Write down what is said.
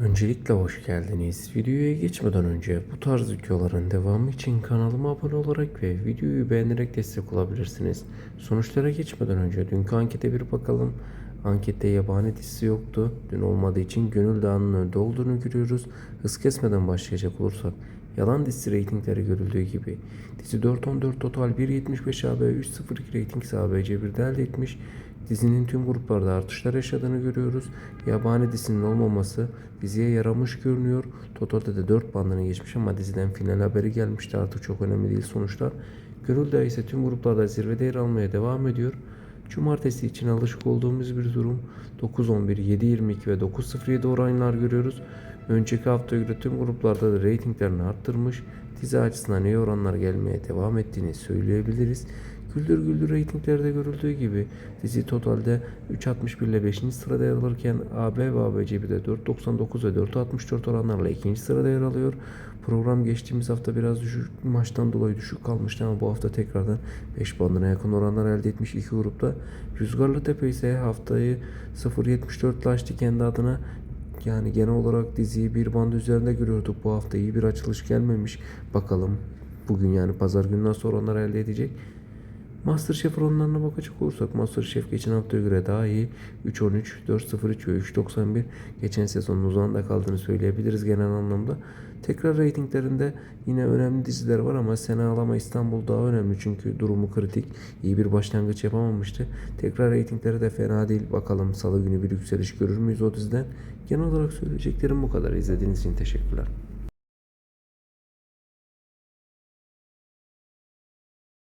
Öncelikle hoş geldiniz. Videoya geçmeden önce bu tarz videoların devamı için kanalıma abone olarak ve videoyu beğenerek destek olabilirsiniz. Sonuçlara geçmeden önce dünkü ankete bir bakalım. Ankette yabani dizisi yoktu. Dün olmadığı için Gönül Dağı'nın önde olduğunu görüyoruz. Hız kesmeden başlayacak olursak Yalan dizisi reytingleri görüldüğü gibi dizi 4.14 total 1.75 AB 3.02 reyting ABC 1'de elde etmiş. Dizinin tüm gruplarda artışlar yaşadığını görüyoruz. Yabani dizinin olmaması diziye yaramış görünüyor. Totalde de 4 bandını geçmiş ama diziden final haberi gelmişti. Artık çok önemli değil sonuçlar. Gönül Dağı ise tüm gruplarda zirvede yer almaya devam ediyor. Cumartesi için alışık olduğumuz bir durum. 9-11, 7-22 ve 9-07 oranlar görüyoruz. Önceki haftaya göre tüm gruplarda da reytinglerini arttırmış. Dizi açısından iyi oranlar gelmeye devam ettiğini söyleyebiliriz. Güldür Güldür reytinglerde görüldüğü gibi dizi totalde 3.61 ile 5. sırada yer alırken AB ve ABC'de 4.99 ve 4.64 oranlarla 2. sırada yer alıyor. Program geçtiğimiz hafta biraz düşük maçtan dolayı düşük kalmıştı ama bu hafta tekrardan 5 bandına yakın oranlar elde etmiş iki grupta. Rüzgarlı Tepe ise haftayı 0.74 ile açtı kendi adına. Yani genel olarak diziyi bir band üzerinde görüyorduk. Bu hafta iyi bir açılış gelmemiş. Bakalım bugün yani pazar gününden sonra onlar elde edecek. Masterchef oranlarına bakacak olursak Masterchef geçen haftaya göre daha iyi. 3.13, 4.03 ve 3.91 geçen sezonun uzağında kaldığını söyleyebiliriz genel anlamda. Tekrar reytinglerinde yine önemli diziler var ama Sena Alama İstanbul daha önemli çünkü durumu kritik. İyi bir başlangıç yapamamıştı. Tekrar reytingleri de fena değil. Bakalım salı günü bir yükseliş görür müyüz o diziden? Genel olarak söyleyeceklerim bu kadar. İzlediğiniz için teşekkürler.